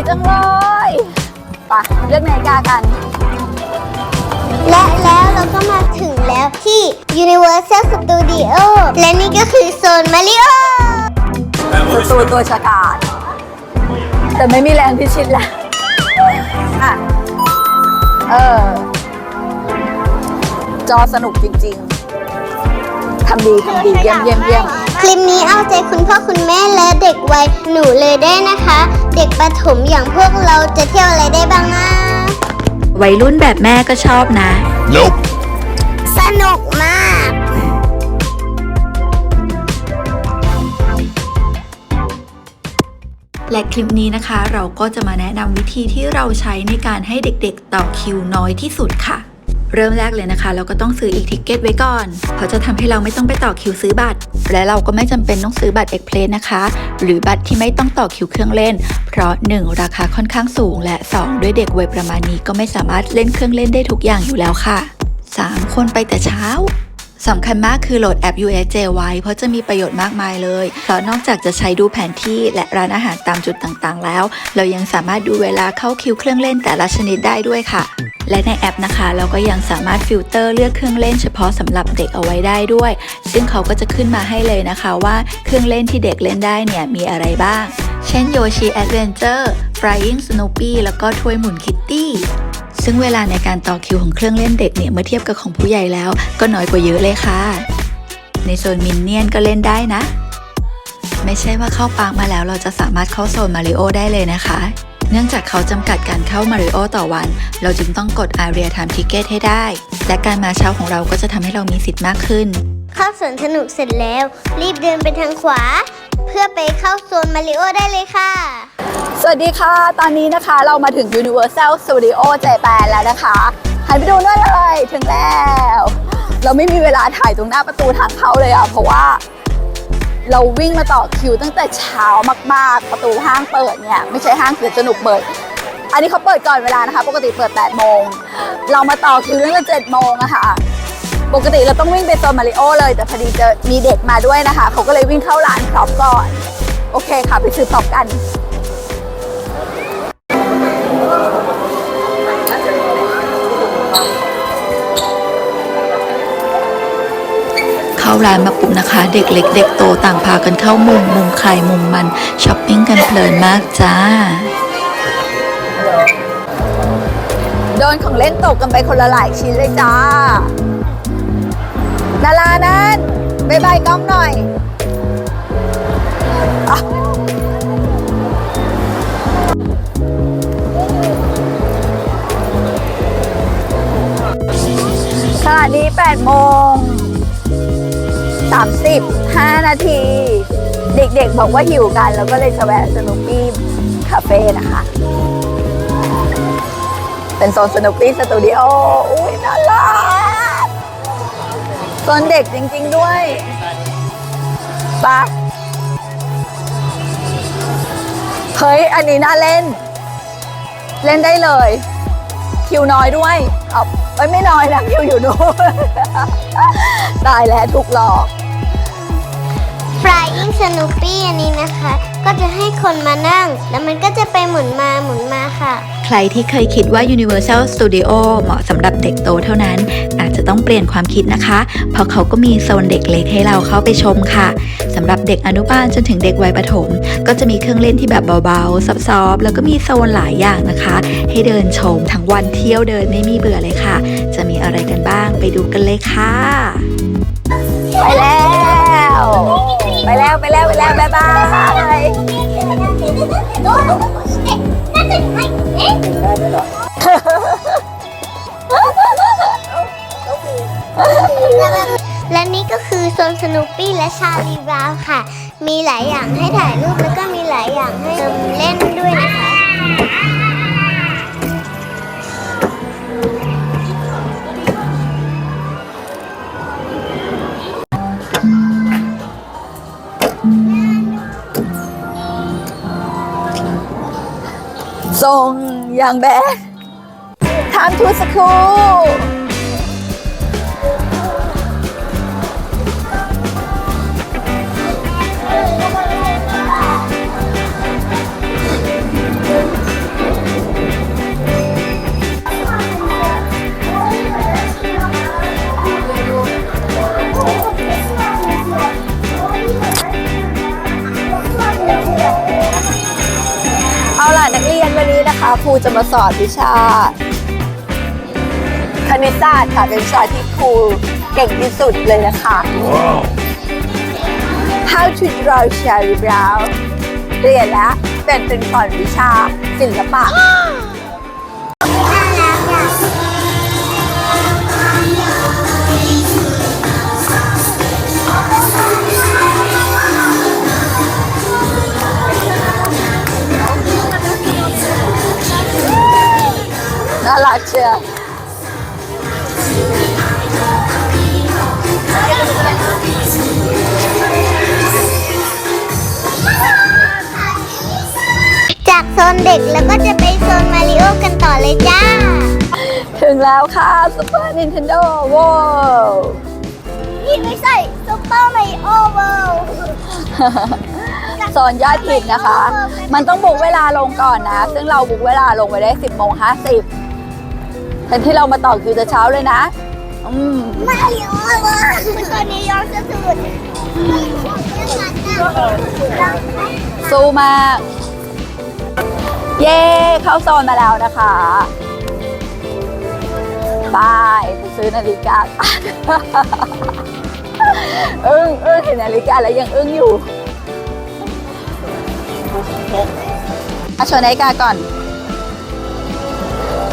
วยจังเลยไปะเลือกนาฬิกากัน และแล้วเราก็มาถึงแล้วที่ Universal Studio และนี่ก็คือโซนมาริโอสตูตัวชะกาดแต่ไม่มีแรงพิชิตแล้วอะ เออ จอสนุกจริง ๆทำดีทำดีเยี่ยมเยี่ยมเยี่ยม คลิปนี้เอาใจคุณพ่อคุณแม่และเด็กวัยหนูเลยได้นะคะ เด็กประถมอย่างพวกเราจะเที่ยวอะไรได้บ้างนะวัยรุ่นแบบแม่ก็ชอบนะ Nope. สนุกมาก และคลิปนี้นะคะ เราก็จะมาแนะนำวิธีที่เราใช้ในการให้เด็กๆ ต่อคิวน้อยที่สุดค่ะ เริ่มแรกเลยนะคะ เราก็ต้องซื้ออีกทิกเก็ตไว้ก่อนเพราะจะทำให้เราไม่ต้องไปต่อคิวซื้อบัตร และเราก็ไม่จำเป็นต้องซื้อบัตรเอ็กเพลสนะคะ หรือบัตรที่ไม่ต้องต่อคิวเครื่องเล่น เพราะ 1 ราคาค่อนข้างสูง และ 2 ด้วยเด็กวัยประมาณนี้ก็ไม่สามารถเล่นเครื่องเล่นได้ทุกอย่างอยู่แล้วค่ะ 3 คนไปแต่เช้า สำคัญมากคือโหลดแอป USJ ไว้ เพราะจะมีประโยชน์มากมายเลย เพราะนอกจากจะใช้ดูแผนที่และร้านอาหารตามจุดต่างๆ แล้ว เรายังสามารถดูเวลาเข้าคิวเครื่องเล่นแต่ละชนิดได้ด้วยค่ะ และในแอปนะคะ เราก็ยังสามารถฟิลเตอร์เลือกเครื่องเล่นเฉพาะสำหรับเด็กเอาไว้ได้ด้วย ซึ่งเขาก็จะขึ้นมาให้เลยนะคะว่าเครื่องเล่นที่เด็กเล่นได้เนี่ยมีอะไรบ้าง เช่น Yoshi Adventure Flying Snoopy แล้วก็ถ้วยหมุนคิตตี้ ซึ่งเวลาในการต่อคิวของเครื่องเล่นเด็กเนี่ยเมื่อเทียบกับของผู้ใหญ่แล้ว ก็น้อยกว่าเยอะเลยค่ะ ในโซนมินเนี่ยนก็เล่นได้นะ ไม่ใช่ว่าเข้าปาร์คมาแล้วเราจะสามารถเข้าโซนมาริโอได้เลยนะคะ เนื่องจากเขาจำกัดการเข้ามาริโอต่อวัน เราจึงต้องกด Aria Time Ticket ให้ได้ และการมาเช้าของเราก็จะทำให้เรามีสิทธิ์มากขึ้น เข้าสวนสนุกเสร็จแล้ว รีบเดินไปทางขวา เพื่อไปเข้าโซนมาริโอได้เลยค่ะ สวัสดีค่ะ ตอนนี้นะคะเรามาถึง Universal Studio Japan แล้วนะคะหันไปดูนั่นเลยถึงแล้ว เราไม่มีเวลาถ่ายตรงหน้าประตูทางเข้าเลยอะ เพราะว่าเราวิ่งมาต่อคิวตั้งแต่เช้ามาก ๆ ประตูห้างเปิดเนี่ย ไม่ใช่ห้างสวนสนุกเปิด อันนี้เขาเปิดก่อนเวลานะคะ ปกติเปิด 8 โมง เรามาต่อคิวตั้งแต่7โมงอะค่ะ ปกติเราต้องวิ่งไปโซนมาริโอเลย แต่พอดีเจอมีเด็กมาด้วยนะคะ เขาก็เลยวิ่งเข้าร้านพร็อพก่อน โอเคค่ะ ไปซื้อพร็อพกันเข้าร้านมาปุ๊บนะคะ เด็กเล็กเด็กโตต่างพากันเข้ามุมมุมใครมุมมันช้อปปิ้งกันเพลินมากจ้า โดนของเล่นตกกันไปคนละหลายชิ้นเลยจ้า นารานั้นบายบายกล้องหน่อย ขณะนี้8โมง35 นาที เด็กๆบอกว่าหิวกัน แล้วก็เลยจะแวะสนุปปี้คาเฟ่นะคะ เป็นโซนสนุปปี้สตูดิโอ อุ้ยน่ารัก ซนเด็กจริง ๆ ด้วยปะเฮ้ย อันนี้น่าเล่น เล่นได้เลย คิวน้อยด้วยเอาเอ้ยไม่น้อยนะคิวอยู่นู้นตายแล้วถูกหลอก Flying Snoopy อันนี้นะคะ ก็จะให้คนมานั่ง แล้วมันก็จะไปหมุนมาหมุนมาค่ะ ใครที่เคยคิดว่า Universal Studio เหมาะสำหรับเด็กโตเท่านั้น อาจจะต้องเปลี่ยนความคิดนะคะ เพราะเขาก็มีโซนเด็กเล็กให้เราเข้าไปชมค่ะสำหรับเด็กอนุบาลจนถึงเด็กวัยประถม ก็จะมีเครื่องเล่นที่แบบเบาๆซอฟๆแล้วก็มีโซนหลายอย่างนะคะ ให้เดินชมทั้งวันเที่ยวเดินไม่มีเบื่อเลยค่ะ จะมีอะไรกันบ้างไปดูกันเลยค่ะไปแล้ว ไปแล้วไปแล้วไปแล้วบ๊ายบายและนี่ก็คือโซนสนุปปี้และชาลีบราวน์ค่ะ มีหลายอย่างให้ถ่ายรูปแล้วก็มีหลายอย่างให้เล่นด้วยนะคะางแบดทำทู สคูรูจะมาสอนวิชา คณิตศาสตร์ค่ะ เป็นวิชาที่ครูเก่งที่สุดเลยนะคะ How to draw cherry brown เรียนแล้วเป็นเป็นสอนวิชาศิลปะ น่ารักเชียวจากโซนเด็กแล้วก็จะไปโซนมาริโอกันต่อเลยจ้า ถึงแล้วค่ะ Super Nintendo World นี่ไม่ใช่ซุปเปอร์มาริโอเวิลด์โซนยอดฮิตนะคะ มันต้องบุกเวลาลงก่อนนะ ซึ่งเราบุกเวลาลงไปได้ 10โมง50 แทนที่เรามาต่อคิวแต่เช้าเลยนะอืมมาริโอเวิลด์ตอนนี้ยอมสุดสู้มาก เย้เข้าโซนมาแล้วนะคะบายไปซื้อนาฬิกาอึ้งอึ้งเห็นนาฬิกาแล้วยังอึ้งอยู่มาโชว์นาฬิกาก่อน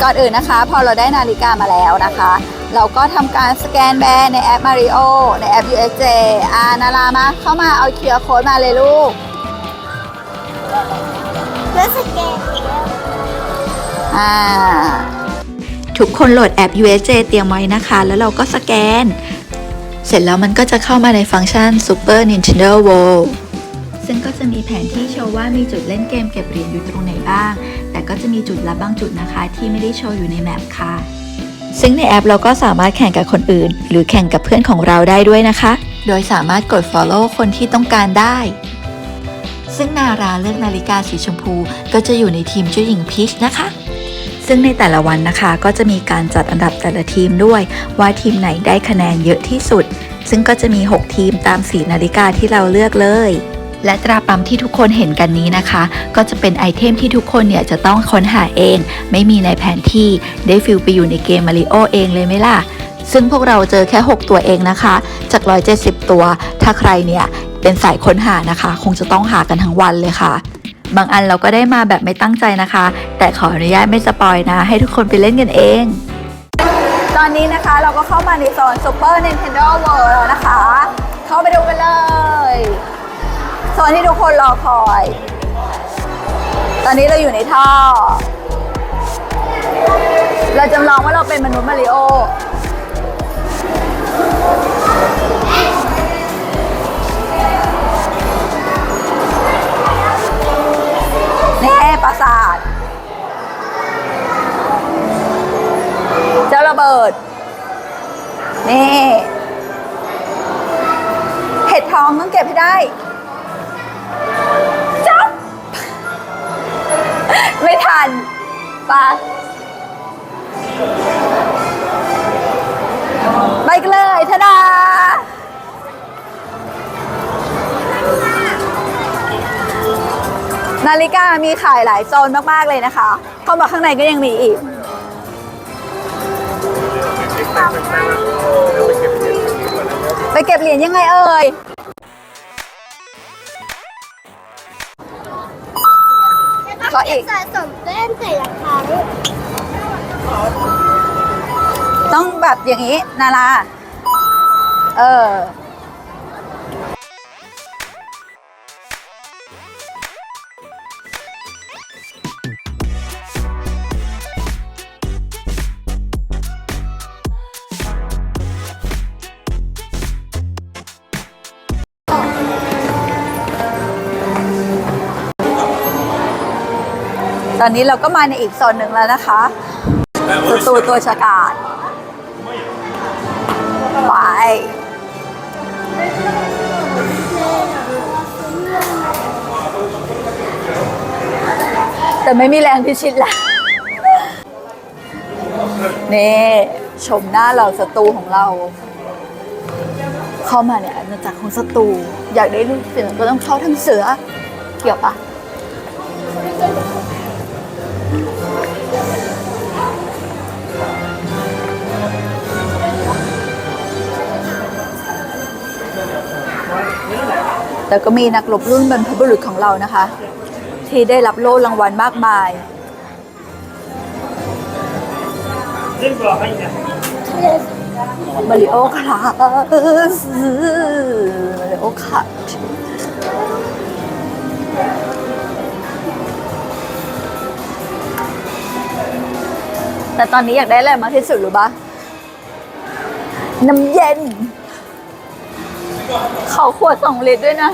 ก่อนอื่นนะคะ พอเราได้นาฬิกามาแล้วนะคะ เราก็ทำการสแกนแบรนด์ในแอป Mario ในแอป USJ อานารามาเข้ามาเอาเคียร์โค้ดมาเลยลูกๆแล้วสแกนอีกแล้วอ่าทุกคนโหลดแอป USJ เตรียมไว้นะคะ แล้วเราก็สแกน เสร็จแล้วมันก็จะเข้ามาในฟังก์ชัน Super Nintendo World ซึ่งก็จะมีแผนที่โชว์ว่ามีจุดเล่นเกมเก็บเหรียญอยู่ตรงไหนบ้าง แต่ก็จะมีจุดลับบางจุดนะคะ ที่ไม่ได้โชว์อยู่ในแมปค่ะ ซึ่งในแอปเราก็สามารถแข่งกับคนอื่น หรือแข่งกับเพื่อนของเราได้ด้วยนะคะ โดยสามารถกด follow คนที่ต้องการได้ ซึ่งนาราเลือกนาฬิกาสีชมพู ก็จะอยู่ในทีมเจ้าหญิงพีชนะคะซึ่งในแต่ละวันนะคะก็จะมีการจัดอันดับแต่ละทีมด้วย ว่าทีมไหนได้คะแนนเยอะที่สุด ซึ่งก็จะมี 6 ทีมตามสีนาฬิกาที่เราเลือกเลย และตราปั๊มที่ทุกคนเห็นกันนี้นะคะ ก็จะเป็นไอเทมที่ทุกคนเนี่ยจะต้องค้นหาเอง ไม่มีในแผนที่ได้ฟิลไปอยู่ในเกมมาริโอเองเลยไหมล่ะ ซึ่งพวกเราเจอแค่ 6 ตัวเองนะคะ จาก 170 ตัว ถ้าใครเนี่ยเป็นสายค้นหานะคะ คงจะต้องหากันทั้งวันเลยค่ะ บางอันเราก็ได้มาแบบไม่ตั้งใจนะคะ แต่ขออนุญาตไม่สปอยนะ ให้ทุกคนไปเล่นกันเอง ตอนนี้นะคะเราก็เข้ามาในโซน Super Nintendo World แล้วนะคะ เข้าไปดูกันเลย โซนที่ทุกคนรอคอย ตอนนี้เราอยู่ในท่อ เราจำลองว่าเราเป็นมนุษย์มาริโอ มีขายหลายโซนมากๆเลยนะคะ เข้ามาข้างในก็ยังมีอีก ไปเก็บเหรียญยังไงเอ่ยขออีกสะสมแต้มแต่ละครั้งต้องแบบอย่างนี้ นารา เออ ตอนนี้เราก็มาในอีกโซนหนึ่งแล้วนะคะสตูตัวฉกาดไปแต่ไม่มีแรงพิชิตล้วนี่ชมหน้าเราสตูของเรา เข้ามาเนี่ยอาณาจักรของสตูอยากได้ลูกเสือก็ต้องเข้าทั้งเสือ เกี่ยวปะ แต่ก็มีนักรบรุ่นบรรพบุรุษของเรานะคะ ที่ได้รับโล่รางวัลมากมายมาริโอคลาสมาริโอคัทแต่ตอนนี้อยากได้อะไรมากที่สุดรู้ปะน้ำเย็น เขาขวดสองลิตรด้วยนะ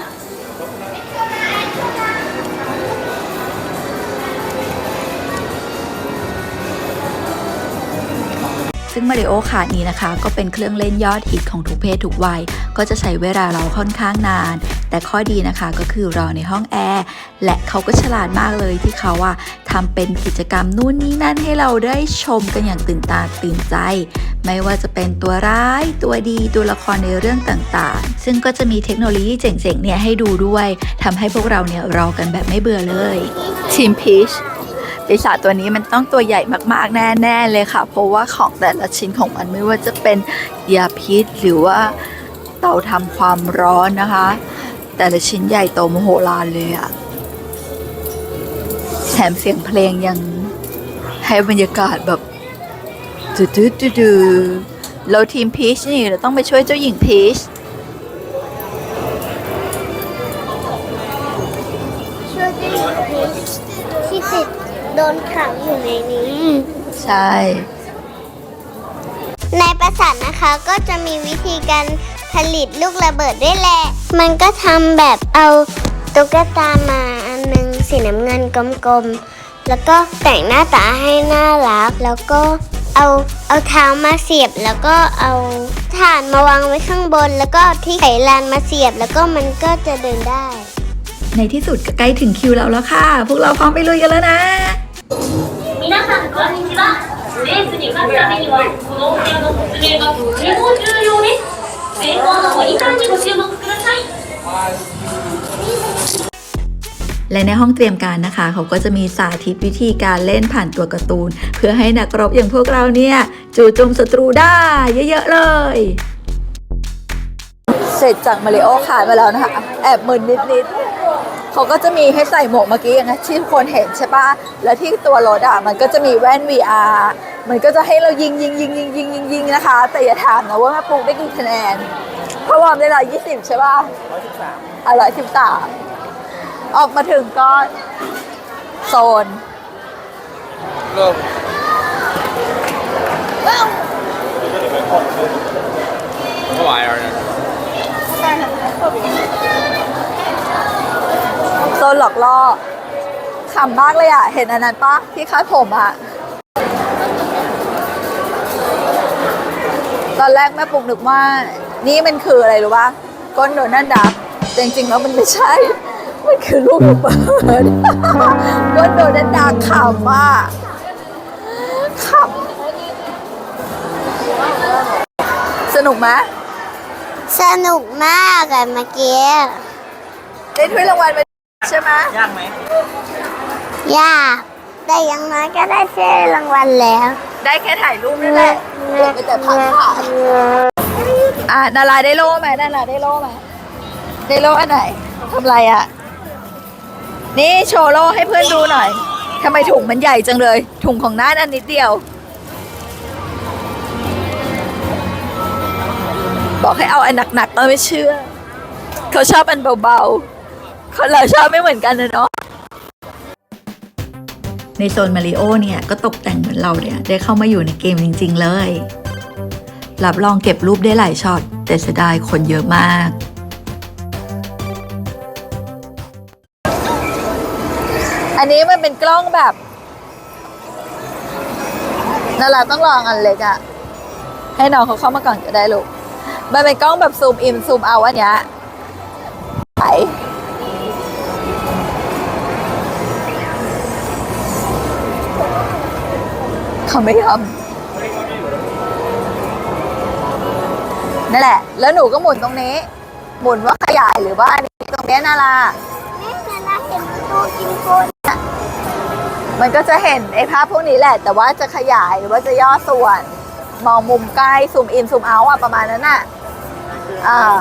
ซึ่งมาริโอคาร์ดนี้นะคะ ก็เป็นเครื่องเล่นยอดฮิตของทุกเพศทุกวัย ก็จะใช้เวลาเราค่อนข้างนาน แต่ข้อดีนะคะก็คือรอในห้องแอร์และเขาก็ฉลาดมากเลยที่เขาอะทำเป็นกิจกรรมนู่นนี่นั่นให้เราได้ชมกันอย่างตื่นตาตื่นใจ ไม่ว่าจะเป็นตัวร้ายตัวดีตัวละครในเรื่องต่างๆ ซึ่งก็จะมีเทคโนโลยีเจ๋งๆเนี่ยให้ดูด้วยทำให้พวกเราเนี่ยรอกันแบบไม่เบื่อเลยทีมพีชปีศาจตัวนี้มันต้องตัวใหญ่มากๆ แน่ๆเลยค่ะ เพราะว่าของแต่ละชิ้นของมันไม่ว่าจะเป็นยาพิษหรือว่าเตาทำความร้อนนะคะ แต่ละชิ้นใหญ่โตมโหฬารเลยอะแถมเสียงเพลงยังให้บรรยากาศแบบดูดูดูดูเราทีมพีชนี่เราต้องไปช่วยเจ้าหญิงพีชช่วยด้วยที่ติดโดนขังอยู่ในนี้ ใช่ ในปราสาทนะคะก็จะมีวิธีการ ผลิตลูกระเบิดด้วยแหละ มันก็ทำแบบเอาตุ๊กตามาอันหนึงสีน้ำเงินกลมๆ แล้วก็แต่งหน้าตาให้น่ารัก แล้วก็เอาเอาเท้ามาเสียบ แล้วก็เอาถ่านมาวางไว้ข้างบน แล้วก็เอาที่ไขลานมาเสียบ แล้วก็มันก็จะเดินได้ ในที่สุดก็ใกล้ถึงคิวเราแล้วค่ะ พวกเราพร้อมไปลุยกันแล้วนะ 皆さんこんにちはレースに勝つためにはこのお部屋の説明がとても重要です 先方のモニターにご注目ください และในห้องเตรียมการนะคะ เขาก็จะมีสาธิตวิธีการเล่นผ่านตัวการ์ตูน เพื่อให้นักรบอย่างพวกเราเนี่ย จู่โจมศัตรูได้เยอะๆเลย เสร็จจากมาริโอคาร์ดไปแล้วนะคะ แอบมึนนิดๆเขาก็จะมีให้ใส่หมวกเมื่อกี้อย่างที่ทุกคนเห็นใช่ปะแล้วที่ตัวรถอ่ะมันก็จะมีแว่น VR มันก็จะให้เรายิงยิงยิงยิงยิงยิงยิงนะคะ แต่อย่าถามนะว่าแม่ปุ๊กได้กี่คะแนน เพราะวอร์มได้ร้อยยี่สิบใช่ปะร้อยสิบสามอะร้อยสิบสามออกมาถึงก็โซน Come on, Aaron. โซนหลอกล่อขำมากเลยอะ เห็นอันนั้นปะที่คาดผมอะ ตอนแรกแม่ปุกนึกว่า นี่มันคืออะไรรู้ปะก้นโดนัลด์ดักแต่จริงๆแล้วมันไม่ใช่ มันคือลูกระเบิดก้นโดนัลด์ดักขำอะขำสนุกไหมสนุกมากอะเมื่อกี้ได้ถ้วยรางวัลไปใช่ไหมยากแต่อยังน้อยก็ได้เสื้อรางวัลแล้ว ได้แค่ถ่ายรูปนั่นแหละเก็บไปแต่พักผ่อนอะนาราได้โล่ไหมนาราได้โล่ไหมได้โล่อันไหนทำไรอะ นี่โชว์โล่ให้เพื่อนดูหน่อยทำไมถุงมันใหญ่จังเลย ถุงของน้าอันนิดเดียว บอกให้เอาอันหนักๆก็ไม่เชื่อ เขาชอบอันเบาๆคนเราชอบไม่เหมือนกันนะเนาะ ในโซนมาริโอเนี่ยก็ตกแต่งเหมือนเราเนี่ยได้เข้ามาอยู่ในเกมจริง ๆ เลย รับรองเก็บรูปได้หลายช็อตแต่เสียดายคนเยอะมากอันนี้มันเป็นกล้องแบบนาราต้องลองอันเล็กอะให้น้องเขาเข้ามาก่อนก็ได้ลูก มันเป็นกล้องแบบซูมอินซูมเอาอันเนี้ยไป เขาไม่ยอมนั่นแหละ แล้วหนูก็หมุนตรงนี้ หมุนว่าขยายหรือว่าอันนี้ตรงเนี้ยนาราแม่เวลาเห็นประตูกินโกนมันก็จะเห็นไอ้ภาพพวกนี้แหละ แต่ว่าจะขยายหรือว่าจะย่อส่วน มองมุมใกล้ซูมอินซูมเอาอะประมาณนั้นน่ะอ่า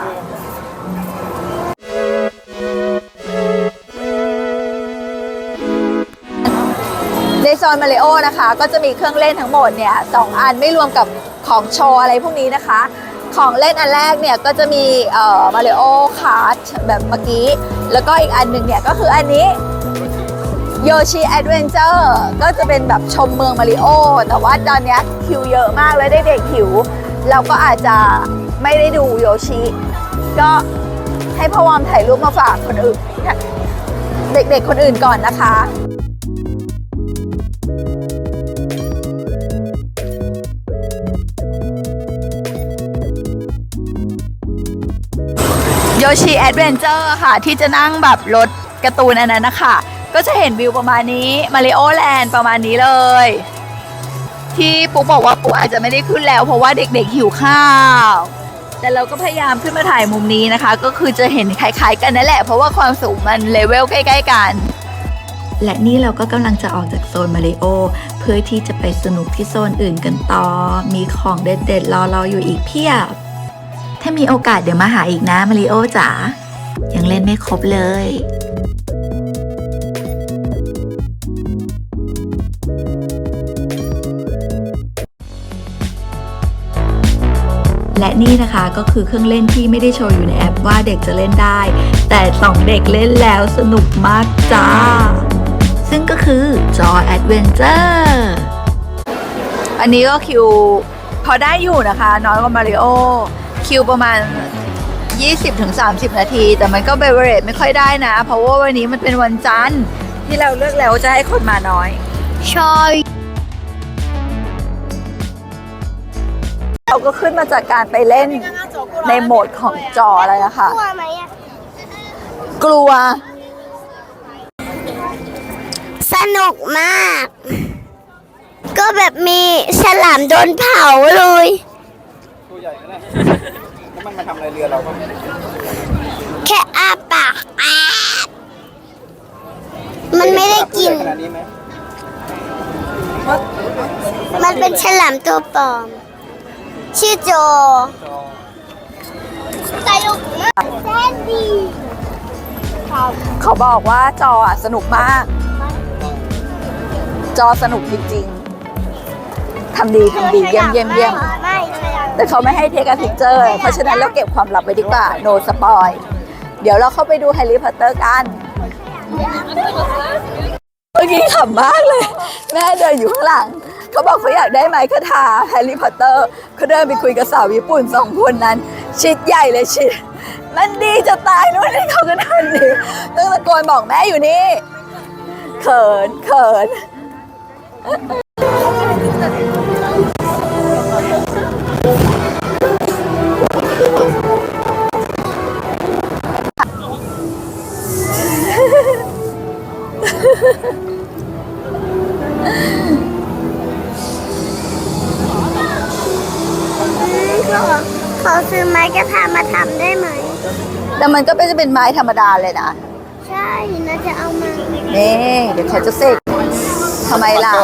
โซนมาริโอนะคะ ก็จะมีเครื่องเล่นทั้งหมดเนี่ยสองอันไม่รวมกับของโชว์อะไรพวกนี้นะคะ ของเล่นอันแรกเนี่ยก็จะมีเอ่อมาริโอคาร์แบบเมื่อกี้ แล้วก็อีกอันหนึ่งเนี่ยก็คืออันนี้โยชิแอดเวนเจอร์ก็จะเป็นแบบชมเมืองมาริโอแต่ว่าตอนนี้คิวเยอะมากเลยเด็กๆหิว เราก็อาจจะไม่ได้ดูโยชิ ก็ให้พ่อวอมถ่ายรูปมาฝากคนอื่น เด็กๆคนอื่นก่อนนะคะ โยชิแอดเวนเจอร์ค่ะ ที่จะนั่งแบบรถการ์ตูนอันนั้นนะคะ ก็จะเห็นวิวประมาณนี้มาริโอแลนด์ประมาณนี้เลย ที่ปุ๊กบอกว่าปุ๊กอาจจะไม่ได้ขึ้นแล้ว เพราะว่าเด็กๆหิวข้าว แต่เราก็พยายามขึ้นมาถ่ายมุมนี้นะคะ ก็คือจะเห็นคล้ายๆกันนั่นแหละ เพราะว่าความสูงมันเลเวลใกล้ ๆ กัน และนี่เราก็กำลังจะออกจากโซนมาริโอ เพื่อที่จะไปสนุกที่โซนอื่นกันต่อ มีของเด็ดๆ รอเราอยู่อีกเพียบ ถ้ามีโอกาสเดี๋ยวมาหาอีกนะมาริโอจ๋า ยังเล่นไม่ครบเลยและนี่นะคะก็คือเครื่องเล่นที่ไม่ได้โชว์อยู่ในแอปว่าเด็กจะเล่นได้ แต่สองเด็กเล่นแล้วสนุกมากจ้า ซึ่งก็คือจอแอดเวนเจอร์อันนี้ก็คิว พอได้อยู่นะคะ น้อยกว่ามาริโอคิวประมาณ 20-30 นาที แต่มันก็เบเวอเรจไม่ค่อยได้นะ เพราะว่าวันนี้มันเป็นวันจันทร์ที่เราเลือกแล้วจะให้คนมาน้อยชอยเราก็ขึ้นมาจากการไปเล่นในโหมดของจออะไรนะคะกลัวไหมอะกลัวส นุกมาก ก็แบบมีฉลามโดนเผาเลย ตัวใหญ่นะแล้วมันมาทำอะไรเรือเราก็แค่อ้าปากแอะมันไม่ได้กิน ขนาดนี้ไหมมันเป็นฉลามตัวปลอม ชื่อโจสนุกมากแซนดี้ครับเขาบอกว่าจออะสนุกมาก จอสนุกจริงๆทำดีทำดีเยี่ยมเยี่ยมเยี่ยมไม่ฉลามแต่เขาไม่ให้เทคอะพิกเจอร์ เพราะฉะนั้นเราเก็บความลับไว้ดีกว่า โนสปอย เดี๋ยวเราเข้าไปดูแฮร์รี่พอตเตอร์กันเมื่อกี้ขำมากเลย แม่เดินอยู่ข้างหลัง เขาบอกเขาอยากได้ไม้คาถาแฮร์รี่พอตเตอร์เขาเดินไปคุยกับสาวญี่ปุ่นสองคนนั้น ชิดใหญ่เลยชิดมันดีจะตายนู่นนี่เขาก็เดินหนีต้องตะโกนบอกแม่อยู่นี่ เขินเขินเขาซื้อไม้กระทามาทำได้ไหม แต่มันก็เป็นจะเป็นไม้ธรรมดาเลยนะ ใช่น่าจะเอามา นี่ เดี๋ยวเขาจะเสก ทำไมล่ะ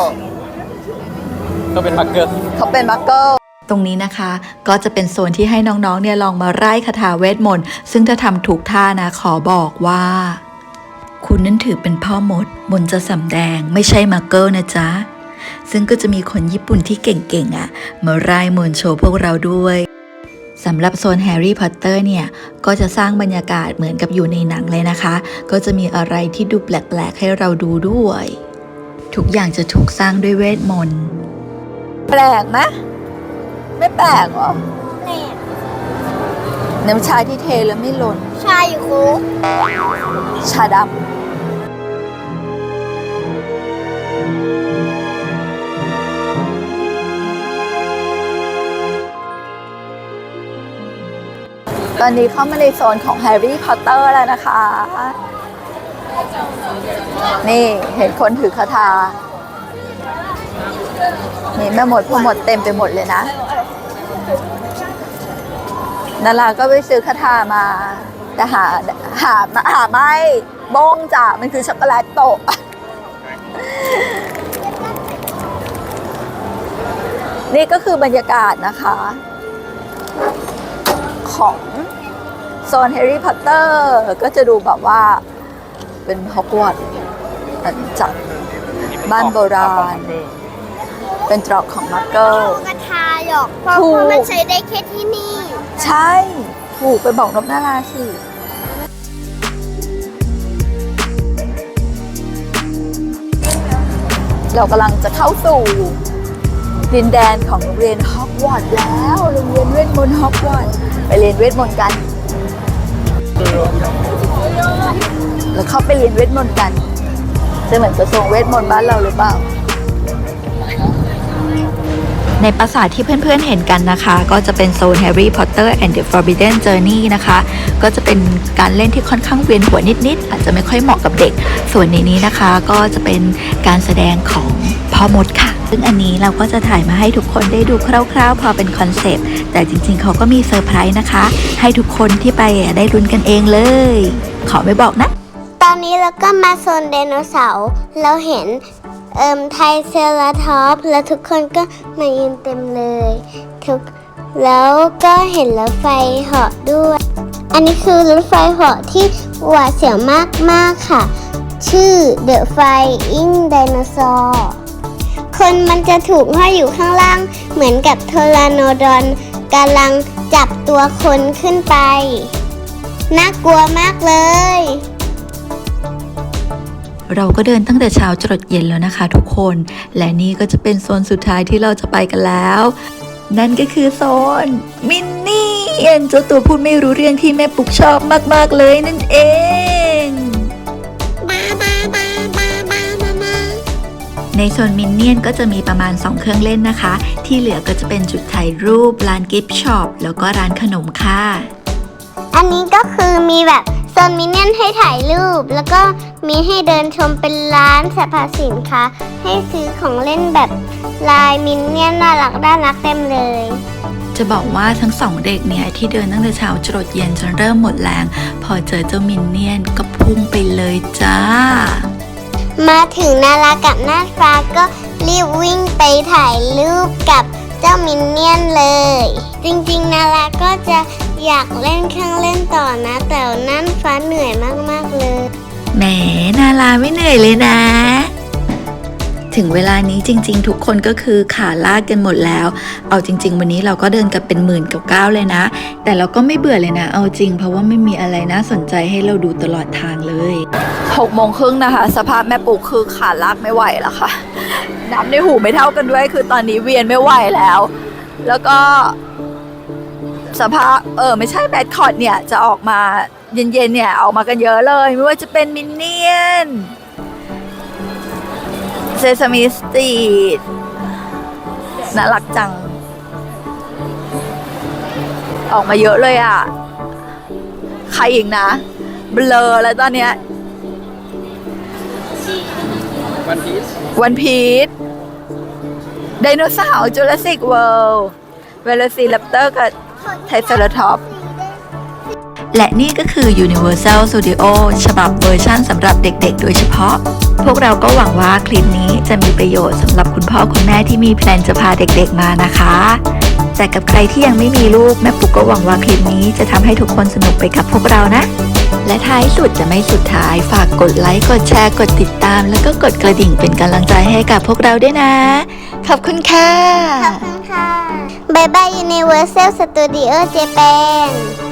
ก็เป็นมาร์เกอร์เขาเป็นมักเกิลตรงนี้นะคะก็จะเป็นโซนที่ให้น้องๆเนี่ยลองมาไล่คาถาเวทมนต์ซึ่งถ้าทำถูกท่านะขอบอกว่า คุณนั้นถือเป็นพ่อมดมนต์จะสำแดงไม่ใช่มาเกิลนะจ๊ะ ซึ่งก็จะมีคนญี่ปุ่นที่เก่งๆอะ่ะ มาไล่มนต์โชว์พวกเราด้วยสำหรับโซนแฮร์รี่พอตเตอร์เนี่ย ก็จะสร้างบรรยากาศเหมือนกับอยู่ในหนังเลยนะคะ ก็จะมีอะไรที่ดูแปลกๆให้เราดูด้วย ทุกอย่างจะถูกสร้างด้วยเวทมนต์ แปลกไหมไม่แปลกเหรอแหล่น้ำชาที่เทแล้วไม่หล่น ชาอยู่คุกชาดำตอนนี้เข้ามาในโซนของแฮร์รี่พอตเตอร์แล้วนะคะ นี่เห็นคนถือคาถานี่แม่หมดพอหมดเต็มไปหมดเลยนะนาราก็ไปซื้อคาถามา แต่หาหาหาไม่บ้งจ้ะมันคือช็อกโกแลตโตะนี่ก็คือบรรยากาศนะคะ ของโซนแฮร์รี่พอตเตอร์ก็จะดูแบบว่า เป็นฮอกวอตส์จัดบ้านโบราณ เป็นตรอกของมาร์เกอร์กระทาหรอกเพราะถูกว่ามันใช้ได้แค่ที่นี่ ใช่ถูกไปบอกนกนาราสิเรากำลังจะเข้าสู่ดินแดนของโรงเรียนฮอกวอตส์แล้วโรงเรียนเวทมนต์ฮอกวอตส์ไปเรียนเวทมนต์กัน แล้วเข้าไปเรียนเวทมนต์กันจะเหมือนกระทรวงเวทมนต์บ้านเราหรือเปล่า ในปราสาทที่เพื่อนๆเห็นกันนะคะ ก็จะเป็นโซน Harry Potter and the Forbidden Journey นะคะ ก็จะเป็นการเล่นที่ค่อนข้างเวียนหัวนิดๆ อาจจะไม่ค่อยเหมาะกับเด็ก ส่วนในนี้นะคะก็จะเป็นการแสดงของพ่อมดค่ะ ซึ่งอันนี้เราก็จะถ่ายมาให้ทุกคนได้ดูคร่าวๆ พอเป็นคอนเซปต์ แต่จริงๆ เขาก็มีเซอร์ไพรส์นะคะ ให้ทุกคนที่ไปได้รุนกันเองเลย ขอไม่บอกนะ อนนี้เราก็มาโซนไดโนเสาร์เราเห็นเอ่มไทเซราทอปแล้วทุกคนก็มายืนเต็มเลยทุกแล้วก็เห็นรถไฟเหาะด้วย อันนี้คือรถไฟเหาะที่หวาดเสียวมากมากๆค่ะ ชื่อ The Flying Dinosaur คนมันจะถูกห้อยอยู่ข้างล่าง เหมือนกับโทราโนดอนกำลังจับตัวคนขึ้นไป น่ากลัวมากเลย เราก็เดินตั้งแต่เช้าจรดเย็นแล้วนะคะทุกคน และนี่ก็จะเป็นโซนสุดท้ายที่เราจะไปกันแล้ว นั่นก็คือโซนมินนี่เอ็นเจ้าตัวพูดไม่รู้เรื่องที่แม่ปุกชอบมาก ๆ เลยนั่นเองในโซนมินเนี่ยนก็จะมีประมาณ 2 เครื่องเล่นนะคะ ที่เหลือก็จะเป็นจุดถ่ายรูป ร้านกิฟต์ช็อปแล้วก็ร้านขนมค่ะ อันนี้ก็คือมีแบบ ซนมินเนี่ยนให้ถ่ายรูป แล้วก็มีให้เดินชมเป็นร้านสรรพสินค้า ให้ซื้อของเล่นแบบลายมินเนี่ยนน่ารักน่ารักเต็มเลย จะบอกว่าทั้งสองเด็กเนี่ยที่เดินตั้งแต่เช้าจรดเย็นจนเริ่มหมดแรง พอเจอเจ้ามินเนี่ยนก็พุ่งไปเลยจ้า มาถึงนารากับนาดฟ้าก็รีบวิ่งไปถ่ายรูปกับเจ้ามินเนี่ยนเลย จริงๆนาราก็จะ อยากเล่นเครื่องเล่นต่อนะ แต่นั่นฟ้าเหนื่อยมากๆเลย แหมนาลาไม่เหนื่อยเลยนะ ถึงเวลานี้จริง ๆ ทุกคนก็คือขาลากกันหมดแล้ว เอาจริง ๆ วันนี้เราก็เดินกับเป็นหมื่นกับก้าวเลยนะ แต่เราก็ไม่เบื่อเลยนะ เอาจริง เพราะว่าไม่มีอะไรน่าสนใจให้เราดูตลอดทางเลยหกโมงครึ่งนะคะ สภาพแม่ปุกคือขาลากไม่ไหวแล้วค่ะน้ำในหูไม่เท่ากันด้วย คือตอนนี้เวียนไม่ไหวแล้ว แล้วก็ สภาพเออไม่ใช่แบดคอร์ดเนี่ย จะออกมาเย็นๆเนี่ยออกมากันเยอะเลย ไม่ว่าจะเป็นมินเนี่ยนเซซามิสตีดน่ารักจัง ออกมาเยอะเลยอะ ใครอีกนะ เบลอแล้วตอนเนี้ยวันพีซวันพีชไดโนเสาร์จูราสสิกเวิลด์เวลซีแรปเตอร์กับ ไทเซราทอปและนี่ก็คือ Universal Studio ฉบับเวอร์ชั่นสำหรับเด็กๆ โดยเฉพาะ พวกเราก็หวังว่าคลิปนี้จะมีประโยชน์สำหรับคุณพ่อคุณแม่ที่มีแพลนจะพาเด็กๆมานะคะ แต่กับใครที่ยังไม่มีลูกแม่ปุ๊กก็หวังว่าคลิปนี้จะทำให้ทุกคนสนุกไปกับพวกเรานะ และท้ายสุดจะไม่สุดท้ายฝากกดไลค์ กดแชร์ กดติดตาม แล้วก็กดกระดิ่งเป็นกำลังใจให้กับพวกเราด้วยนะ ขอบคุณค่ะ ขอบคุณค่ะ บายบายยูนิเวอร์แซลสตูดิโอเจแปน